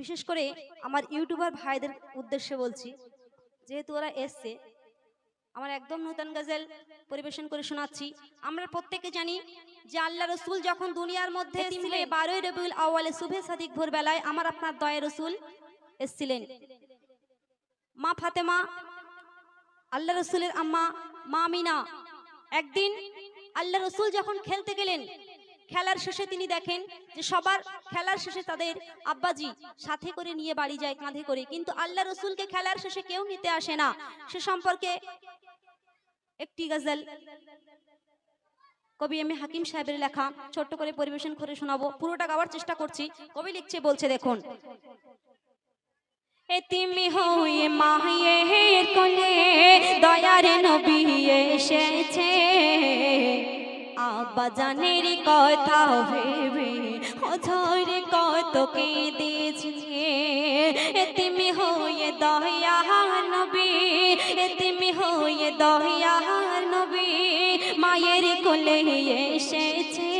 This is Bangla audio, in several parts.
বিশেষ করে আমার ইউটিউবার ভাইদের উদ্দেশ্যে বলছি যেহেতু ওরা এসছে আমার একদম নূতন গজল পরিবেশন করে শোনাচ্ছি। আমরা প্রত্যেকে জানি যে আল্লাহ রসুল যখন দুনিয়ার মধ্যে ছিলে বারোই রবিউল আওয়ালে শুভে সাদিক ভোরবেলায় আমার আপনার দয়া রসুল এসছিলেন। মা ফাতেমা আল্লাহ রসুলের আম্মা মা মিনা একদিন আল্লাহ রসুল যখন খেলতে গেলেন খেলার শেষে তিনি দেখেন যে সবার খেলার শেষে তাদের আব্বাজি সাথে করে নিয়ে বাড়ি যায়, কাঁধে করে। কিন্তু আল্লাহ রসুলকে খেলার শেষে কেউ নিতে আসে না। সে সম্পর্কে একটি গজল কবি এম হাকিম সাহেবের লেখা, ছোট্ট করে পরিবেশন করে শোনাবো। পুরোটা গাওয়ার চেষ্টা করছি। কবি লিখছে, বলছে, দেখুন। এতিমি হয়ে মায়ের কোলে দয়ার নবী এসেছে। আব্বা জানের কথা ভেবে অঝরে কত কেঁদেছে। এতিমি হয়ে দয়া নবী, এতিমি হয়ে দয়া নবী, মায়ের কোলে এসেছে।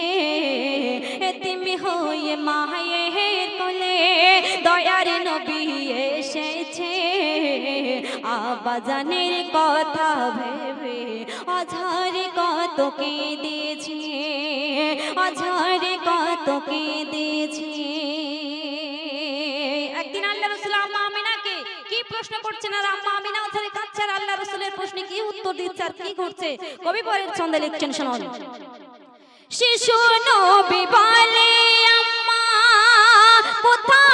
এতিমি হয়ে মায়ের কোলে দয়ার নবী এসেছে। আবাজানের কথা ভেবে অঝরে কত কেঁদেছে অঝরে কত কেঁদেছে একদিন আল্লাহ রসুল আম্মা আমিনাকে কি প্রশ্ন করছেন আর আম্মা আমিনা কাঁদছে আর আল্লাহ রসুলের প্রশ্নে কি উত্তর দিচ্ছে আর কি ঘটছে? কবি পরের ছন্দে লিখছেন, শুনুন। শিশু নবী বলে, আম্মা, কোথায়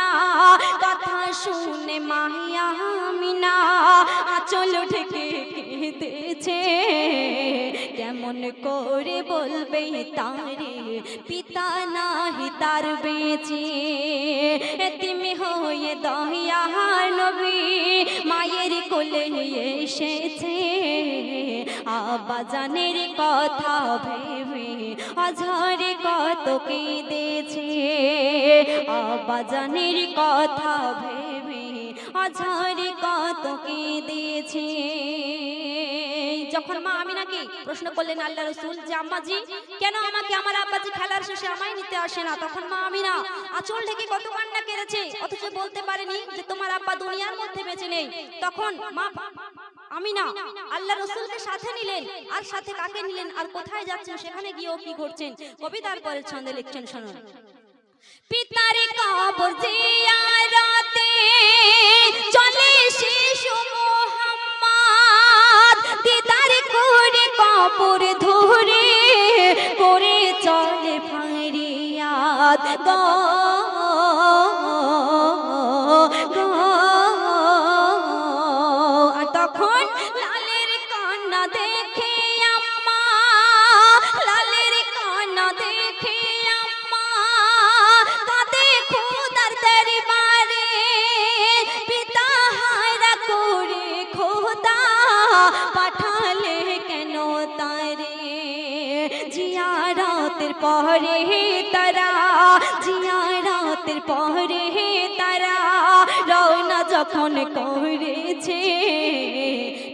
মিনা কথা শুনে মাহিয়া মিনা আচল ঠেকে কেঁদেছে। কেমন করে বলবে তারে, পিতা নাহি তার বেঁচে। এতিমি হয়ে দহিয়া নবী, মায়ের কোলে এসেছে। আবাজানের কথা ভেবে অঝরে কত কেঁদেছে আবাজানের কথা ভেবে অঝরে কত কেঁদেছে যখন মা আমিনাকে প্রশ্ন করলেন আল্লাহ রসুল যে, আম্মাজি, কেন আমাকে আমার আব্বাজি খেলার শেষে আমায় নিতে আসে না? তখন মা আমিনা আঁচল ঢেকে কত কান্না কেড়েছে, অথচ বলতে পারেনি যে, তোমার আব্বা দুনিয়ার মধ্যে বেঁচে নেই। তখন মা আমিনা আল্লাহ রসুলকে সাথে নিলেন, আর সাথে কাকে নিলেন, আর কোথায় যাচ্ছেন, সেখানে গিয়েও কি ছন্দে লিখছেন পিতার কবর চলে শিশু করে ধরে করে চলে ফাঁড়িয়া গো জিয়ারতের পরে তারা জিয়ারতের পরে তারা, রওনা যখন করেছে,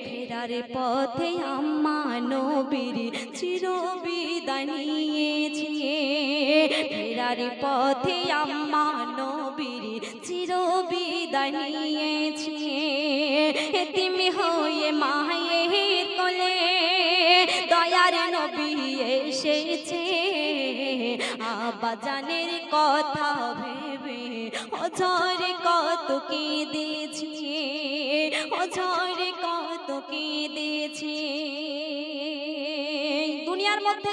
ফেরার পথে আম্মা নবীর চির বিদায় নিয়েছে। ফেরার পথে আম্মা নবীর চির বিদায় নিয়েছে। এতিমি হয়ে মায়ের কোলে দয়ার নবী এসেছে। আবাজানের কথা ভেবে অঝরে কত কেঁদেছে অঝরে কত কেঁদেছে দুনিয়ার মধ্যে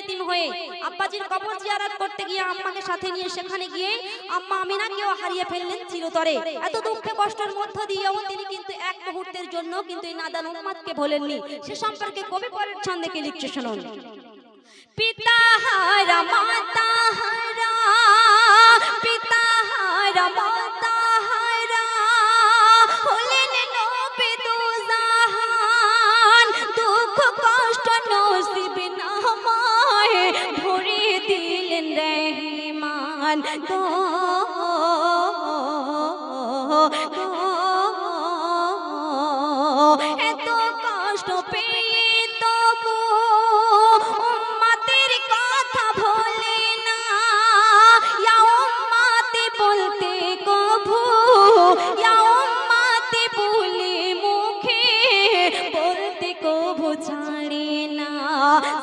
এতিম হয়ে আব্বাজির কবর জিয়ারত করতে গিয়ে আম্মাকে সাথে নিয়ে সেখানে গিয়ে আম্মা আমিনাকেও হারিয়ে ফেললেন চিরতরে। এত দুঃখে কষ্টের মধ্য দিয়েও তিনি মুহূর্তের জন্য কিন্তু এই নাদান উম্মাদকে ভোলেননি। সে সম্পর্কে কবি পরের ছন্দে কি লিখছে, শুনুন। পিতা হারা, মাতা হারা, পিতা হারা, মাতা হারা, হলেন নবী দুজাহান। দুঃখ, কষ্ট, নসিব ভরে দিলেন রহমান। কষ্ট পেয়ে তবু উম্মাতের কথা ভোলে না। ইয়া উম্মাতে বলতে কভু, ইয়া উম্মাতে বলে মুখে, বলতে কভু ছাড়ে না।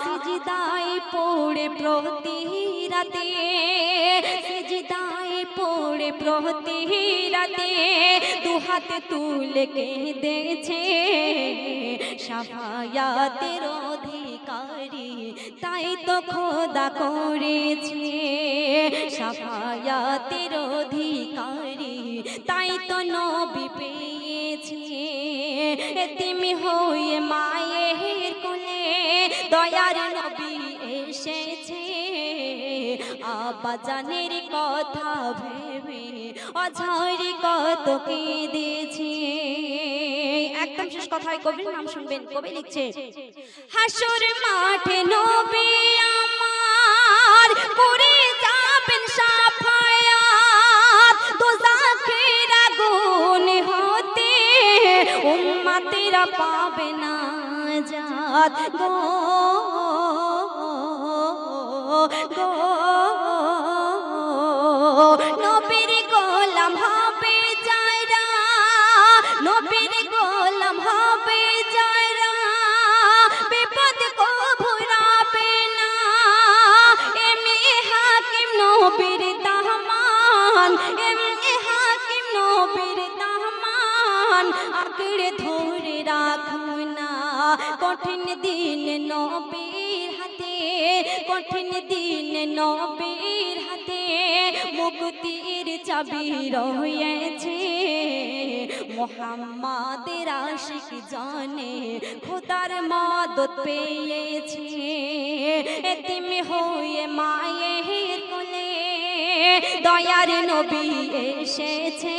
সিজদায় পড়ে প্রতি রাতে, সিজদায় পড়ে প্রতি রাতে, দুহাতে তুলে কেঁদেছে। সাফায়াতের অধিকারী, তাই তো খোদা করেছে। সাফায়াতের অধিকারী, তাই তো নবী পেয়েছে। এতিমি হয়ে মায়ের আবাজানের কথা ভেবে অঝরি কত কেঁদেছে একদম শেষ কথায় কবির নাম শুনবেন, কবি লিখছে, হাসুর মাঠে নবী আমার করে যাবেন সাফায়াত। দোজাখের আগুন হতে উম্মাতেরা পাবে না জাত। গো গো নবীর গোলাম হবে যারা নবীর গোলাম হবে যারা বিপদ কো ভুরাবে না এমনি হাকিম নবীর দাহমান এমনি হাকিম নবীর দাহমান। আঁকড়ে ধরে রাখো না, কঠিন দিন নবীর কঠিন দিন নবীর হাতে মুক্তির চাবি রয়েছে। মোহাম্মদের আশিক জানে খোদার মদত পেয়েছে। এতিম হয়ে মায়ের কোলে দয়ার নবী এসেছে।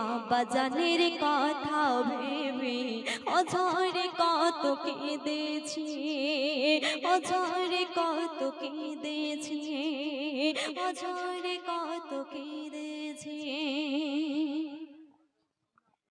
আবাজানের কথা ভেবে অঝরে কত কেঁদেছি? অঝরে কত কেঁদেছি? অঝরে কত কেঁদেছি?